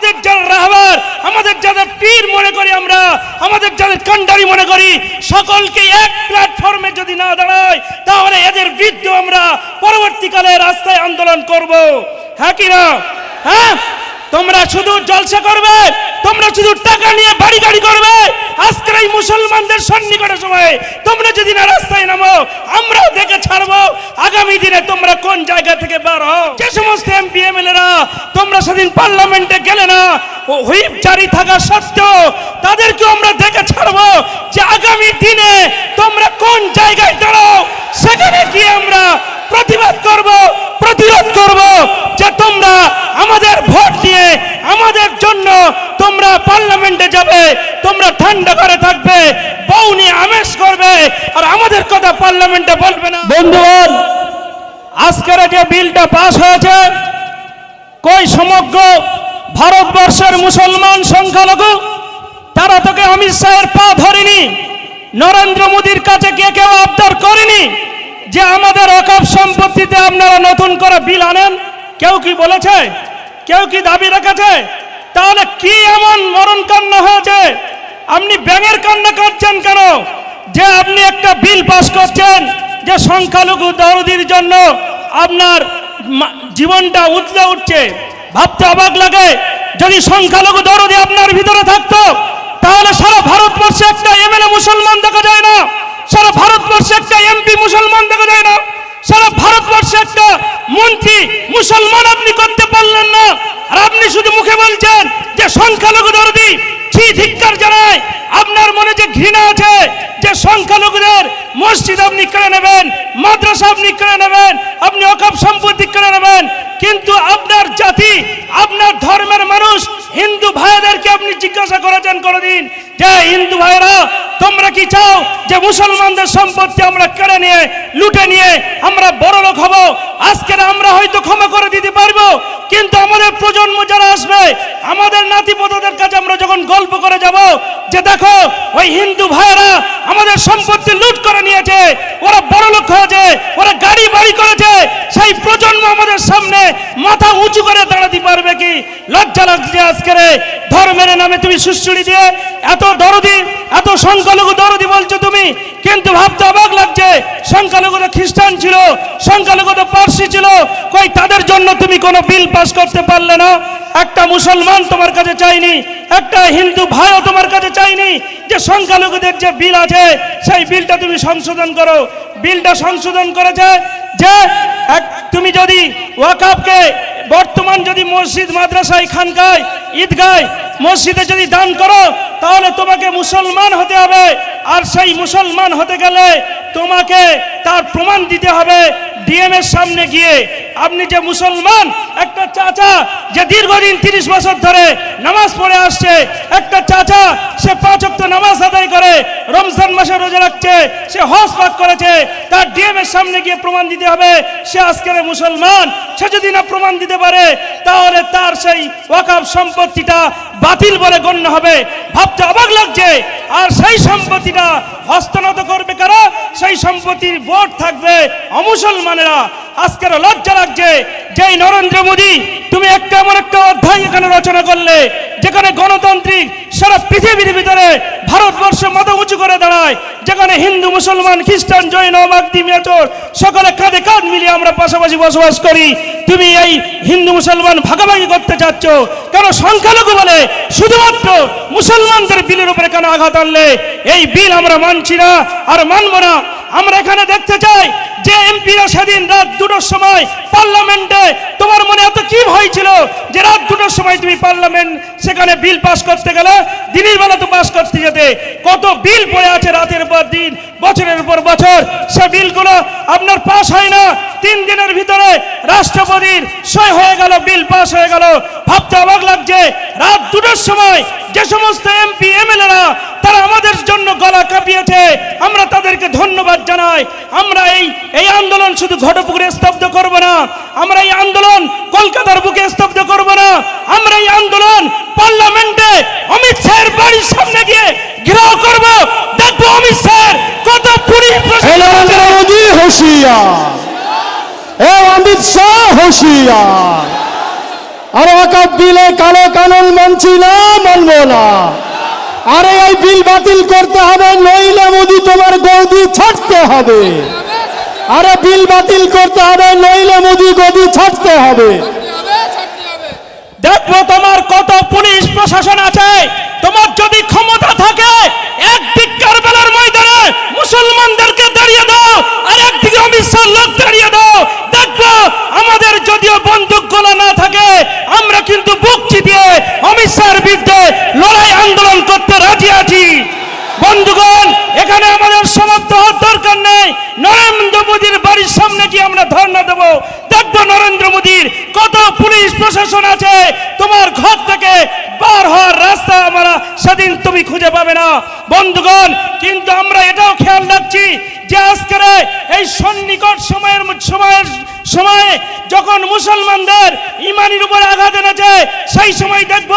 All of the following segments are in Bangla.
আমাদের যারা রাহবার, আমাদের যাদের পীর মনে করি আমরা, আমাদের যাদের কান্ডারি মনে করি, সকলকে এক প্ল্যাটফর্মে যদি না দাঁড়ায়, তাহলে এদের বিরুদ্ধে আমরা পরবর্তীকালে রাস্তায় আন্দোলন করব। হ্যাঁ কি না? হ্যাঁ? তোমরা শুধু জলসা করবে, তোমরা শুধু টাকা নিয়ে বাড়ি গাড়ি করবে। আজকের এই মুসলমানদের সন্নিকটের সময় তোমরা যদি না রাস্তায় নামো, আমরাও দেখে ছাড়বো। আগামী দিনে তোমরা কোন জায়গা থেকে বার হও? যে সমস্ত এমপি, এমএলএরা তোমরা সেদিন পার্লামেন্টে হুইপ জারি থাকা সত্ত্বেও তাদেরকে আমরা দেখে ছাড়বো যে আগামী দিনে তোমরা কোন জায়গায় দাঁড়াও, সেখানে গিয়ে আমরা প্রতিবাদ করব, প্রতিরোধ করব যে তোমরা আমাদের ভোট দিয়ে আমাদের জন্য তোমরা পার্লামেন্টে যাবে, তোমরা ঠান্ডা করে থাকবে, বউ নিয়ে আমেজ করবে, আর আমাদের কথা পার্লামেন্টে বলবে না। বন্ধুগণ, আজকের যে বিলটা পাশ হয়েছে, কই সমগ্র ভারতবর্ষের মুসলমান সংখ্যালঘু, তারা তোকে অমিত শাহের পা ধরেনি, নরেন্দ্র মোদীর কাছে গিয়ে কেউ আবদার করেনি যে আমাদের অকাপ সম্পত্তিতে আপনারা নতুন করে বিল আনেন? কেউ কি বলেছে? কেউ কি দাবি রেখেছে? তাহলে কি এমন মরণ কান্না হয়েছে? আপনি ব্যাঙের কান্না করছেন কেন? যে আপনি একটা বিল পাস করছেন, যে সংখ্যালঘু দরদির জন্য আপনার জীবনটা উতলে উঠছে। ভাবতে অবাক লাগে, যদি সংখ্যালঘু দরদি আপনার ভিতরে থাকতো, তাহলে সারা ভারতবর্ষে একটা এমএলএ মুসলমান দেখা যায় না, সারা ভারতবর্ষে একটা এমপি মুসলমান দেখা যায় না, সারা ভারতবর্ষে একটা মন্ত্রী মুসলমান আপনি করতে পারলেন না, আর আপনি শুধু মুখে বলছেন যে সংখ্যালঘু দরদি ছি ধিক্কার জানায়, আপনার মনে যে ঘৃণা আছে, যে সংখ্যালঘুদের মসজিদ আপনি কেড়ে নেবেন, মাদ্রাসা আপনি কেড়ে নেবেন, আপনি অকাপ সম্পত্তি কেড়ে নেবেন কিন্তু আপনার জাতি, আপনার ধর্মের মানুষ, হিন্দু ভাইদেরকে আপনি জিজ্ঞাসা করেছেন কোনোদিন যে হিন্দু ভাইরা তোমরা কি চাও যে মুসলমানদের সম্পত্তি আমরা কেড়ে নিয়ে, লুটে নিয়ে আমরা বড় লোক হব? আজকের আমরা হয়তো ক্ষমা করে দিতে পারব। কিন্তু আমাদের প্রজন্ম যারা আসবে, আমাদের নাতিপদদের কাছে আমরা যখন গল্প করে যাব যে, দেখো, ওই হিন্দু ভাইয়েরা আমাদের সম্পত্তি লুট করে নিয়েছে ওরা বড় লোক হয়েছে ওরা গাড়ি বাড়ি করেছে সেই আমাদের সামনে মাথা উঁচু করে দাঁড়াতে পারবে কি? লজ্জা লাগছে আজকের। এই ধর্মের নামে তুমি সুশ্রুড়ি দিয়ে এত দরদি, এত সংখ্যালঘু দরদি বলছো তুমি। কিন্তু ভাবতে অবাক লাগছে, সংখ্যালঘু তো খ্রিস্টান ছিল, সংখ্যালঘু তো পার্সি ছিল। কই তাদের জন্য তুমি কোনো বিল পাস করতে পারলে না? একটা মুসলমান তোমার কাছে চাইনি, একটা হিন্দু ভাইও তোমার কাছে চাইনি যে সংখ্যালঘুদের যে বিল আছে, সেই বিলটা তুমি সংশোধন করো। বিলটা সংশোধন করেছে যে তুমি যদি ওয়াকাবকে বর্তমান যদি মসজিদ মাদ্রাসায় খানকায়, ঈদগায় মসজিদে যদি দান করো, তাহলে তোমাকে মুসলমান হতে হবে। আর সেই মুসলমান হতে গেলে তোমাকে তার প্রমাণ দিতে হবে। ডিএম এর সামনে গিয়ে আপনি যে মুসলমান, একটা চাচা যে দীর্ঘদিন তিরিশ বছর ধরে নামাজ পড়ে আসছে, একটা চাচা সে পাঁচ অক্ত নামাজ আদায় করে, রমজান মাসে রোজা রাখছে, সে হজ পাক করেছে, তার ডিএম এর সামনে গিয়ে প্রমাণ দিতে হবে, সে আজকের মুসলমান। সে যদি না প্রমাণ দিতে পারে, তাহলে তার সেই ওয়াকাব সম্পত্তিটা বাতিল বলে গণ্য হবে। ভাবতে অবাক লাগছে। আর সেই সম্পত্তিটা হস্তনত করবে কারা? সেই সম্পত্তির ভোট থাকবে অমুসলমানেরা। আজকের লজ্জা লাগছে যেই নরেন্দ্র মোদী, তুমি একটা এমন একটা অধ্যায় এখানে রচনা করলে, যেখানে গণতান্ত্রিক সারা পৃথিবীর ভিতরে ভারতবর্ষ মাথা উঁচু করে দাঁড়ায়। যেখানে হিন্দু, মুসলমান, খ্রিস্টান, জৈন মাগদি মেচর, সকলে কাঁধে কাঁধ মিলিয়ে আমরা পাশাপাশি বসবাস করি। তুমি এই হিন্দু, মুসলমান ভাগাভাগি করতে চাচ্ছ, কেন সংখ্যালঘু বলে? শুধুমাত্র মুসলমানদের বিলের উপরে কেন আঘাত আনলে? এই বিল আমরা মানছি না আর মানবো না। আমরা এখানে দেখতে চাই যে এমপিরা সেদিন রাত দুটোর সময় পার্লামেন্টে তোমার মনে এত কি ভয় ছিল যে সময় তুমি পার্লামেন্ট, সেখানে বিল পাস করতে গেলে দিনের বেলা তো পাস করতে যেতে। কত বিল পড়ে আছে রাতের পর দিন, বছরের পর বছর, সে বিলগুলো আপনার পাস হয় না। তিন দিনের ভিতরে রাষ্ট্রপতির সই হয়ে গেল, বিল পাস হয়ে গেল। ভাবতে অবাক লাগছে, রাত দুটোর সময় যে সমস্ত এমপি, এমএলএরা, তারা আমাদের জন্য গলা কাঁপিয়েছে। আমরা তাদেরকে ধন্যবাদ জানাই। আমরা এই এই আন্দোলন শুধু ঘটপুকুরে স্তব্ধ করব না। আমরা এই আন্দোলন কলকাতার বুকে স্তব্ধ করব না। আমরা এই আন্দোলন পার্লামেন্টে অমিত শাহের বাড়ির সামনে গিয়ে ঘেরাও করব। দেখব অমিত শাহের কত প্রশাসন হুঁশিয়ার। অমিত শাহ, হুঁশিয়ার। আর ওয়াকাফ বিলে কালো কানুন মানছি না, মানবো না। আরে এই বিল বাতিল করতে হবে, নইলে মোদি তোমার গৌদি ছাড়তে হবে। আরে বিল বাতিল করতে হবে, নইলে মোদি গদি ছাড়তে হবে। দেখব তোমার কত পুলিশ প্রশাসন আছে। তোমার যদি ক্ষমতা থাকে একদিক কারবালার ময়দানে মুসলমানদেরকে দাঁড়িয়ে দাও, আর একদিকে অমিত শাহ লোক দাঁড়িয়ে দাও। দেখব আমাদের যদিও বন্দুক গোলা না থাকে, আমরা কিন্তু বুক চিপিয়ে অমিত শাহর বিরুদ্ধে লড়াই আন্দোলন করতে রাজি আছি। বন্ধুগণ, এখানে আমাদের সমাপ্ত হওয়ার দরকার নেই। নরেন্দ্র মোদীর বাড়ির সামনে কি আমরা ধর্ণা দেবো? দেখব নরেন্দ্র মোদীর কত পুলিশ প্রশাসন আছে। তোমার ঘর থেকে বার হওয়ার রাস্তা আমরা সেদিন তুমি খুঁজে পাবে না। বন্ধুগণ, কিন্তু আমরা এটাও খেয়াল রাখছি যে আজকের এই সন্নিকট সময়ের সময়ের সময়ে যখন মুসলমানদের ইমানির উপর আঘাত এনেছে, সেই সময় দেখব,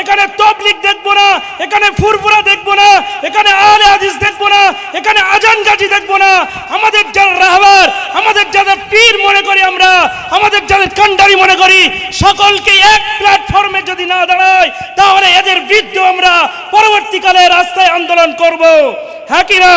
এখানে তবলিক দেখব না, এখানে ফুরফুরা দেখব না, এখানে আলে হাদিস দেখব না, এখানে আজান গাজি দেখব না। আমাদের যারা রাহবার, আমাদের যাদের পীর মনে করি আমরা, আমাদের যাদের কান্ডারি মনে করি, সকলকে এক প্ল্যাটফর্মে যদি না দাঁড়ায়, তাহলে এদের বিরুদ্ধে আমরা পরবর্তীকালে রাস্তায় আন্দোলন করব। হ্যাঁ কি না?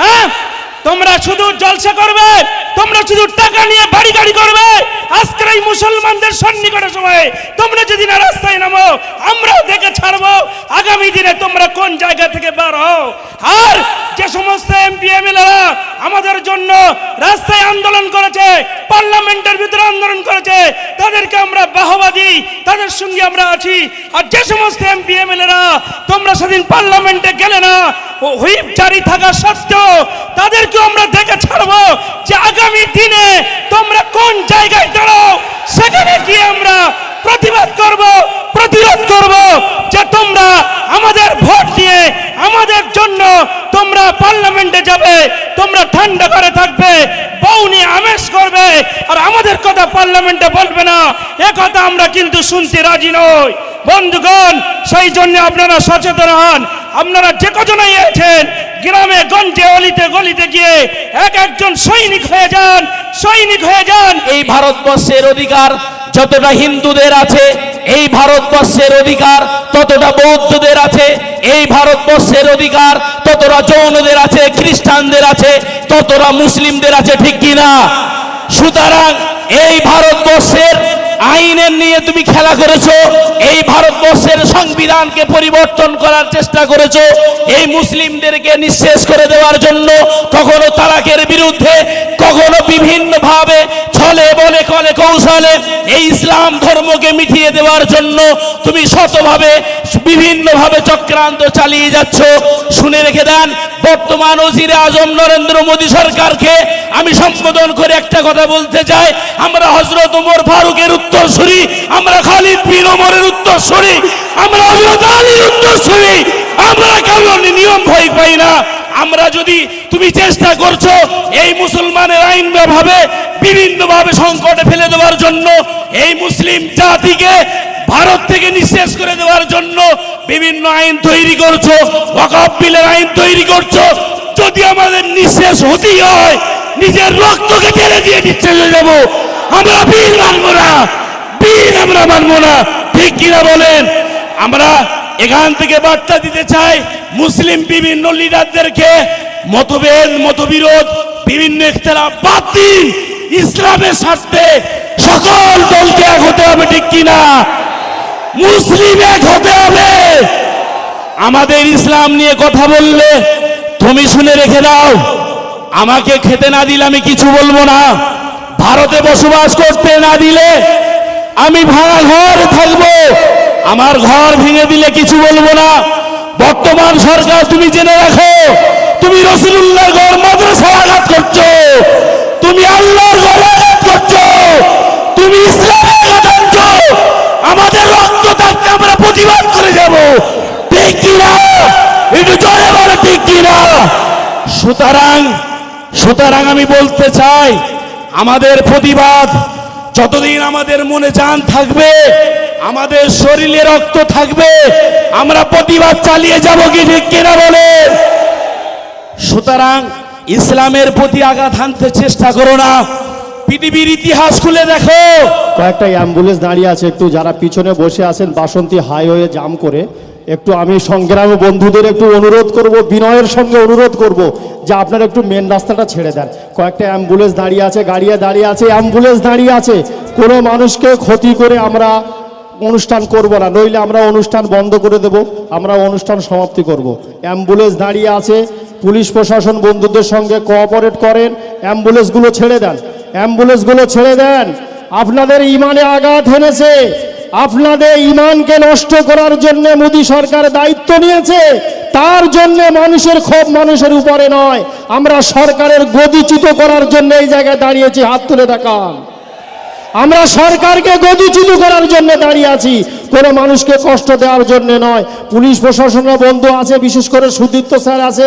হ্যাঁ? তোমরা শুধু জলসা করবে? তোমরা শুধু টাকা নিয়ে বাড়ি গাড়ি করবে। আজকের এই মুসলমানদের সন্নিকটের সময় তোমরা যদি না রাস্তায় নামো, আমরাও দেখে ছাড়বো। আগামী দিনে তোমরা কোন জায়গা থেকে বার হও? আর যে সমস্ত এমপি, এমএলএরা আমাদের জন্য রাস্তায় আন্দোলন করেছে, পার্লামেন্টের ভিতরে আন্দোলন করেছে, তাদেরকে আমরা বাহবা দিই, তাদের সঙ্গে আমরা আছি। আর যে সমস্ত এমপি, এমএলএরা, তোমরা সেদিন পার্লামেন্টে গেলে হুইপ জারি থাকা সত্ত্বেও তাদেরকেও আমরা দেখে ছাড়বো যে আগামী দিনে তোমরা কোন জায়গায় দাঁড়াও, সেখানে গিয়ে আমরা প্রতিবাদ করব, প্রতিরোধ করব যে তোমরা আমাদের ভোট দিয়ে আমাদের জন্য তোমরা পার্লামেন্টে যাবে, তোমরা ঠান্ডা করে থাকবে, বউ নিয়ে আমেজ করবে, আর আমাদের কথা পার্লামেন্টে বলবে না। এ কথা আমরা কিন্তু শুনতে রাজি নই। বন্ধুগণ, সেই জন্য আপনারা সচেতন হন। আপনারা যে কজনই আছেন, গ্রামে, গঞ্জে, অলিতে, গলিতে গিয়ে এক একজন সৈনিক হয়ে যান, সৈনিক হয়ে যান। এই ভারতবর্ষের অধিকার যতটা হিন্দুদের আছে, এই ভারতবর্ষের অধিকার ততটা বৌদ্ধদের আছে, এই ভারতবর্ষের অধিকার ততটা জৈনদের আছে, খ্রিস্টানদের আছে, ততটা মুসলিমদের আছে, ঠিক কিনা? সুতরাং এই ভারতবর্ষের আইনের নিয়ে তুমি খেলা করেছ, এই ভারতবর্ষের সংবিধানকে পরিবর্তন করার চেষ্টা করেছ, এই মুসলিমদেরকে নিঃশেষ করে দেওয়ার জন্য কখনো তালাকের বিরুদ্ধে, কখনো বিভিন্ন ভাবে ছলে বলে কলে কৌশলে এই ইসলাম ধর্মকে মিটিয়ে দেওয়ার জন্য তুমি শতভাবে, বিভিন্নভাবে চক্রান্ত চালিয়ে যাচ্ছ। শুনে রেখে দেন, বর্তমান ওজিরে আজম নরেন্দ্র মোদী সরকারকে আমি সম্বোধন করে একটা কথা বলতে চাই। আমরা হজরত ওমর ফারুকের উত্তরসূরি, আমরা খালিদ বিন ওমরের উত্তরসূরি, আমরা হজরত আলীর উত্তরসূরি, আমরা কেমন নিয়ম ভয় পাই না। আমরা যদি তুমি চেষ্টা করছ এই মুসলমানের আইন ভাবে বিভিন্ন ভাবে সংকটে ফেলে দেওয়ার জন্য, এই মুসলিম জাতিকে ভারত থেকে নিঃশেষ করে দেওয়ার জন্য বিভিন্ন আইন তৈরি করছ ওয়াকফ বিলের আইন তৈরি করছ, যদি আমাদের নিঃশেষ হতেই হয়, নিজের রক্তকে ঢেলে দিয়ে হয়ে যাব। আমরা বীর মানবো না। বীর আমরা মানবো না। ঠিক কিনা বলেন? আমরা এখান থেকে বার্তা দিতে চাই, মুসলিম বিভিন্ন লিডারদেরকে মতভেদ, মতবিরোধ, বিভিন্ন বাদ দিন। ইসলামের স্বার্থে সকল দলকে এক হতে হবে, ঠিক কিনা? মুসলিম এক হতে হবে। আমাদের ইসলাম নিয়ে কথা বললে তুমি শুনে রেখে দাও। আমাকে খেতে না দিলে আমি কিছু বলব না। ভারতে বসবাস করতে না দিলে আমি ভাঙা ঘর থাকব। আমার ঘর ভেঙে দিলে কিছু বলব না। বর্তমান সরকার তুমি জেনে রাখো, তুমি রসুল্লাহ ঘর মাদ্রাসায় আঘাত করছ, তুমি আল্লাহর ঘরে আঘাত করছ, তুমি ইসলামে আঘাত আনছো আমাদের রক্ত থাকতে আমরা প্রতিবাদ করে যাব। ঠিক কিনা? একটু জোরে বলে, ঠিক কিনা? সুতরাং সুতরাং আমি বলতে চাই আমাদের প্রতিবাদ, যতদিন আমাদের মনে জান থাকবে, আমাদের শরীরে রক্ত থাকবে, আমরা প্রতিবাদ চালিয়ে যাব কি ঠিক কিনা বলে। সুতরাং ইসলামের প্রতি আঘাত হানতে চেষ্টা করো না। পৃথিবীর ইতিহাস খুলে দেখো। কয়েকটা অ্যাম্বুলেন্স দাঁড়িয়ে আছে, একটু যারা পিছনে বসে আছেন, বাসন্তী হাইওয়ে জাম করে, একটু আমি সংগ্রামী বন্ধুদের একটু অনুরোধ করব, বিনয়ের সঙ্গে অনুরোধ করব, যে আপনারা একটু মেন রাস্তাটা ছেড়ে দেন। কয়েকটা অ্যাম্বুলেন্স দাঁড়িয়ে আছে, গাড়িয়ে দাঁড়িয়ে আছে, অ্যাম্বুলেন্স দাঁড়িয়ে আছে। কোনো মানুষকে ক্ষতি করে আমরা অনুষ্ঠান করব না, নইলে আমরা অনুষ্ঠান বন্ধ করে দেব, আমরা অনুষ্ঠান সমাপ্তি করব। অ্যাম্বুলেন্স দাঁড়িয়ে আছে, পুলিশ প্রশাসন বন্ধুদের সঙ্গে কোঅপারেট করেন, অ্যাম্বুলেন্সগুলো ছেড়ে দেন, অ্যাম্বুলেন্সগুলো ছেড়ে দেন। আপনাদের ইমানে আঘাত হেনেছে আপনাদের ইমানকে নষ্ট করার জন্য মোদী সরকার দায়িত্ব নিয়েছে, তার জন্য মানুষের ক্ষোভ মানুষের উপরে নয়। আমরা সরকারের গদিচ্যুত করার জন্য এই জায়গায় দাঁড়িয়েছি, হাত তুলে দেখান। আমরা সরকারকে গদিচ্যুত করার জন্য দাঁড়িয়ে আছি। কোনো মানুষকে কষ্ট দেওয়ার জন্য নয়। পুলিশ প্রশাসনের বন্ধু আছে, বিশেষ করে সুদীপ্ত স্যার আছে,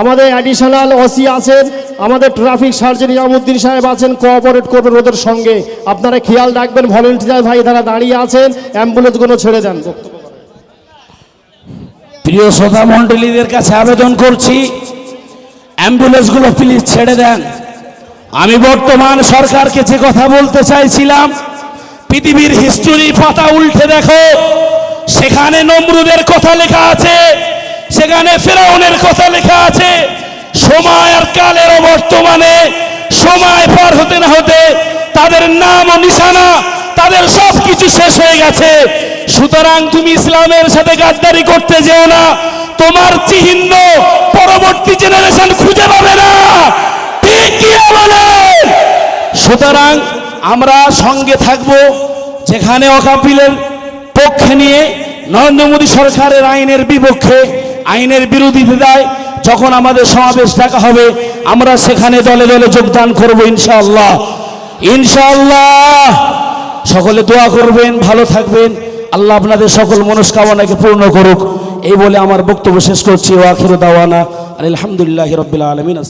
আমাদের অ্যাডিশনাল ওসি আছেন, আমাদের ট্রাফিক সার্জন ইয়ামুদ্দিন সাহেব আছেন কোঅপারেট করবেন ওদের সঙ্গে। আপনারা খেয়াল রাখবেন ভলেন্টিয়ার ভাই তারা দাঁড়িয়ে আছেন, অ্যাম্বুলেন্সগুলো ছেড়ে দেন। প্রিয় শ্রোতা মণ্ডলীদের কাছে আবেদন করছি, অ্যাম্বুলেন্সগুলো প্লিজ ছেড়ে দেন। আমি বর্তমান সরকারকে যে কথা বলতে চাইছিলাম পৃথিবীর হিস্টোরি পাতা উল্টে দেখো। সেখানে নমরুদের কথা লেখা আছে, সেখানে ফেরাউনের কথা লেখা আছে। সময় আর কালের বর্তমানে, সময় পার হতে না হতে তাদের নাম ও নিশানা, তাদের সব কিছু শেষ হয়ে গেছে। সুতরাং তুমি ইসলামের সাথে গাদ্দারি করতে যেও না, তোমার চিহ্ন পরবর্তী জেনারেশন খুঁজে পাবে না। ঠিক সুতরাং আমরা সঙ্গে থাকব। যেখানে অকাপিলের পক্ষে নিয়ে নরেন্দ্র মোদী সরকারের আইনের বিপক্ষে, আইনের বিরোধিতা দেয়, যখন আমাদের সমাবেশ ডাকা হবে, আমরা সেখানে দলে দলে যোগদান করব ইনশাআল্লাহ। ইনশাআল্লাহ! সকলে দোয়া করবেন, ভালো থাকবেন। আল্লাহ আপনাদের সকল মনস্কামনাকে পূর্ণ করুক। এই বলে আমার বক্তব্য শেষ করছি। ওয়াখির দাওয়ানা আলহামদুলিল্লাহ রবিল আলমিন।